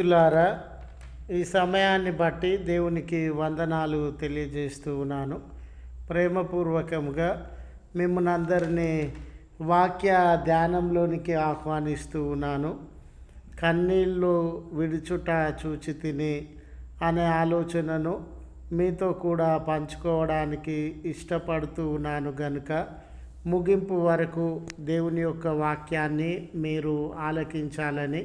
స్నేహితులారా ఈ సమయాన్ని బట్టి దేవునికి వందనాలు తెలియజేస్తూ ఉన్నాను. ప్రేమపూర్వకంగా మిమ్మల్ని అందరినీ వాక్య ధ్యానంలోనికి ఆహ్వానిస్తూ ఉన్నాను. కన్నీళ్ళు విడుచుట చూచి తిని అనే ఆలోచనను మీతో కూడా పంచుకోవడానికి ఇష్టపడుతూ ఉన్నాను గనుక ముగింపు వరకు దేవుని యొక్క వాక్యాన్ని మీరు ఆలకించాలని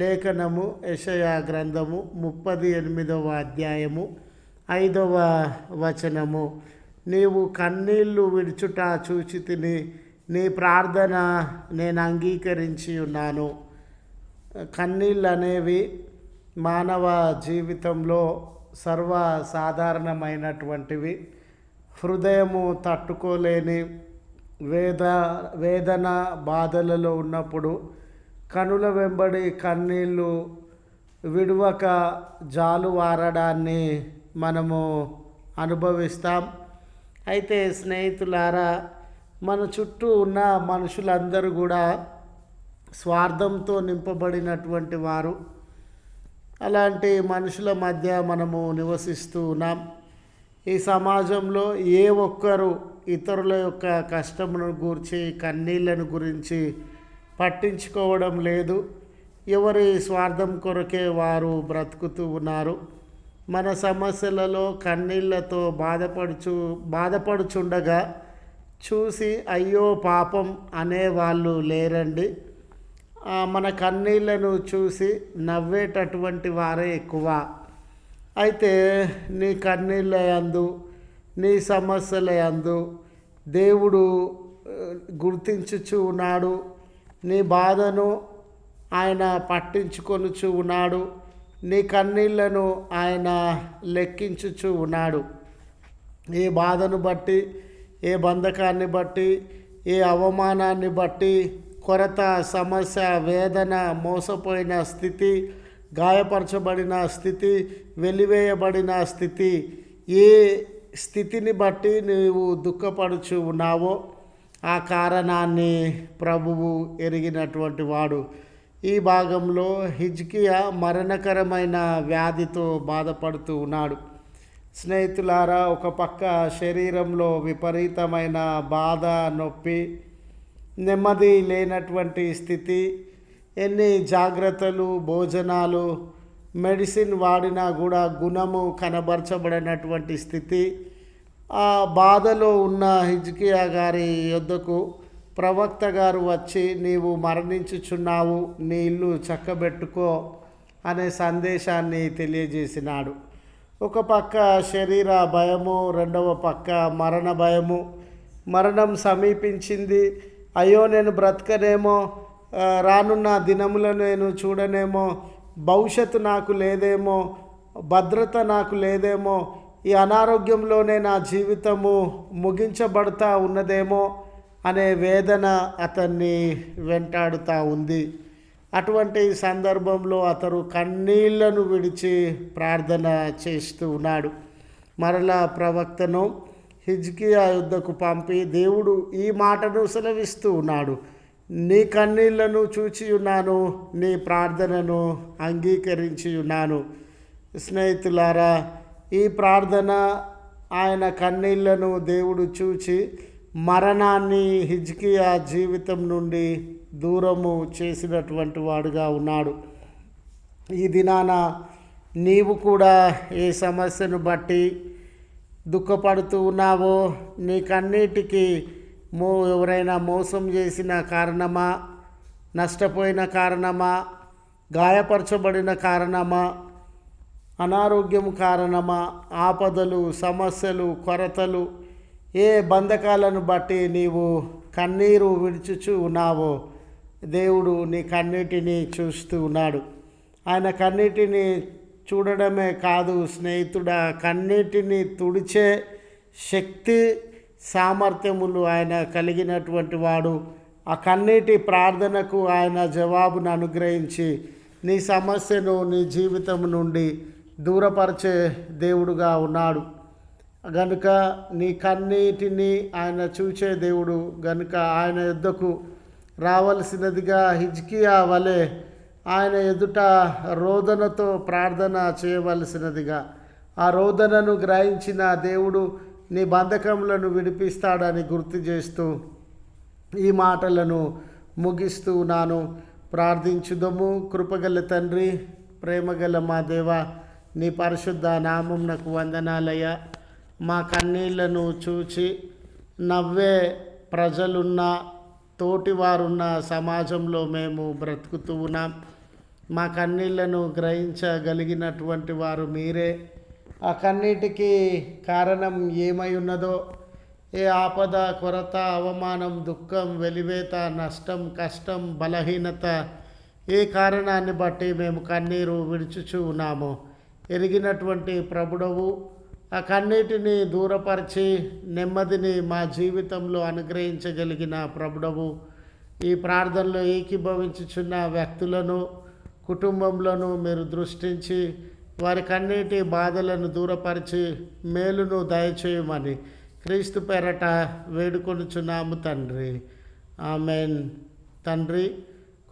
లేఖనము యషయా గ్రంథము ముప్పది ఎనిమిదవ అధ్యాయము ఐదవ వచనము. నీవు కన్నీళ్ళు విడుచుట చూచి తిని నీ ప్రార్థన నేను అంగీకరించి ఉన్నాను. కన్నీళ్ళు అనేవి మానవ జీవితంలో సర్వసాధారణమైనటువంటివి. హృదయము తట్టుకోలేని వేద వేదన బాధలలో ఉన్నప్పుడు కనుల వెంబడి కన్నీళ్ళు విడువక జాలు వారడాన్ని మనము అనుభవిస్తాం. అయితే స్నేహితులారా మన చుట్టూ ఉన్న మనుషులందరూ కూడా స్వార్థంతో నింపబడినటువంటి వారు. అలాంటి మనుషుల మధ్య మనము నివసిస్తూ ఉన్నాం. ఈ సమాజంలో ఏ ఒక్కరు ఇతరుల యొక్క కష్టమును గురించి కన్నీళ్ళను గురించి పట్టించుకోవడం లేదు. ఎవరి స్వార్థం కొరకే వారు బ్రతుకుతూ ఉన్నారు. మన సమస్యలలో కన్నీళ్ళతో బాధపడుచు బాధపడుచుండగా చూసి అయ్యో పాపం అనేవాళ్ళు లేరండి. మన కన్నీళ్ళను చూసి నవ్వేటటువంటి వారే ఎక్కువ. అయితే నీ కన్నీళ్ళ అందు నీ సమస్యల యందు దేవుడు గుర్తించుచు ఉన్నాడు. నీ బాధను ఆయన పట్టించుకొనుచు ఉన్నాడు. నీ కన్నీళ్ళను ఆయన లెక్కించుచు ఉన్నాడు. ఏ బాధను బట్టి ఏ బంధకాన్ని బట్టి ఏ అవమానాన్ని బట్టి కొరత సమస్య వేదన మోసపోయిన స్థితి గాయపరచబడిన స్థితి వెలివేయబడిన స్థితి ఏ స్థితిని బట్టి నీవు దుఃఖపడుచు ఉన్నావో ఆ కారణాన్ని ప్రభువు ఎరిగినటువంటి వాడు. ఈ భాగంలో హిజ్కియా మరణకరమైన వ్యాధితో బాధపడుతూ ఉన్నాడు. స్నేహితులారా ఒక పక్క శరీరంలో విపరీతమైన బాధ నొప్పి నెమ్మది లేనటువంటి స్థితి ఎన్ని జాగ్రత్తలు భోజనాలు మెడిసిన్ వాడినా కూడా గుణము కనబరచబడినటువంటి స్థితి ఆ బాధలో ఉన్న హిజ్కియా గారి యొద్దకు ప్రవక్త గారు వచ్చి నీవు మరణించుచున్నావు నీ ఇల్లు చక్కబెట్టుకో అనే సందేశాన్ని తెలియజేసినాడు. ఒక పక్క శరీర భయము రెండవ పక్క మరణ భయము. మరణం సమీపించింది. అయ్యో నేను బ్రతకనేమో రానున్న దినములను నేను చూడనేమో భవిష్యత్తు నాకు లేదేమో భద్రత నాకు లేదేమో ఈ అనారోగ్యంలోనే నా జీవితము ముగించబడతా ఉన్నదేమో అనే వేదన అతన్ని వెంటాడుతూ ఉంది. అటువంటి సందర్భంలో అతడు కన్నీళ్ళను విడిచి ప్రార్థన చేస్తూ ఉన్నాడు. మరలా ప్రవక్తను హిజ్కియా యుద్ధకు పంపి దేవుడు ఈ మాటను సెలవిస్తూ ఉన్నాడు. నీ కన్నీళ్ళను చూచి ఉన్నాను నీ ప్రార్థనను అంగీకరించి ఉన్నాను స్నేహితులారా ఈ ప్రార్థన ఆయన కన్నీళ్ళను దేవుడు చూచి మరణాన్ని హిజ్కియా జీవితం నుండి దూరము చేసినటువంటి వాడుగా ఉన్నాడు. ఈ దినాన నీవు కూడా ఏ సమస్యను బట్టి దుఃఖపడుతూ ఉన్నావో నీకన్నిటికీ మో ఎవరైనా మోసం చేసిన కారణమా నష్టపోయిన కారణమా గాయపరచబడిన కారణమా అనారోగ్యం కారణమా? ఆపదలు సమస్యలు కొరతలు ఏ బంధకాలను బట్టి నీవు కన్నీరు విడుచుచు ఉన్నావో? దేవుడు నీ కన్నీటిని చూస్తూ ఉన్నాడు. ఆయన కన్నీటిని చూడడమే కాదు స్నేహితుడా కన్నీటిని తుడిచే శక్తి సామర్థ్యములు ఆయన కలిగినటువంటి వాడు. ఆ కన్నీటి ప్రార్థనకు ఆయన జవాబును అనుగ్రహించి నీ సమస్యను నీ జీవితం నుండి దూరపరిచే దేవుడుగా ఉన్నాడు. గనుక నీ కన్నీటిని ఆయన చూచే దేవుడు గనుక ఆయన యుద్ధకు రావలసినదిగా హిజ్కియా వలె ఆయన ఎదుట రోదనతో ప్రార్థన చేయవలసినదిగా. ఆ రోదనను గ్రహించిన దేవుడు నీ బంధకములను విడిపిస్తాడని గుర్తు చేస్తూ ఈ మాటలను ముగిస్తూ నాను ప్రార్థించుదము. కృపగల తండ్రి ప్రేమగల మా దేవ నీ పరిశుద్ధ నామం నాకు వందనాలయ్యా. మా కన్నీళ్ళను చూచి నవ్వే ప్రజలున్న తోటివారున్న సమాజంలో మేము బ్రతుకుతూ ఉన్నాం. మా కన్నీళ్ళను గ్రహించగలిగినటువంటి వారు మీరే. ఆ కన్నీటికి కారణం ఏమై ఉన్నదో ఏ ఆపద కొరత అవమానం దుఃఖం వెలివేత నష్టం కష్టం బలహీనత ఏ కారణాన్ని బట్టి మేము కన్నీరు విడుచుచూ ఉన్నామో ఎరిగినటువంటి ప్రభుడవు ఆ కన్నీటిని దూరపరిచి నెమ్మదిని మా జీవితంలో అనుగ్రహించగలిగిన ప్రభుడవు ఈ ప్రార్థనలో ఏకీభవించుచున్న వ్యక్తులను కుటుంబంలోనూ మీరు దృష్టించి వారి కన్నీటి బాధలను దూరపరిచి మేలును దయచేయమని క్రీస్తు పేరట వేడుకొనుచున్నాము తండ్రి. ఆమెన్. తండ్రి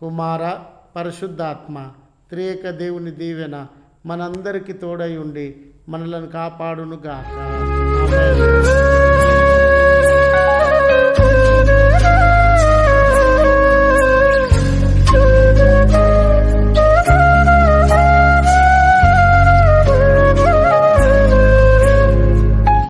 కుమార పరిశుద్ధాత్మ త్రియక దేవుని దీవెన మనందరికీ తోడై ఉండి మనలను కాపాడునుగా